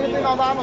ખરીદી આવવાનો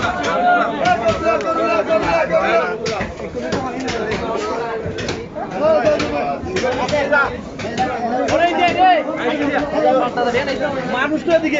মানুষ তো এদিকে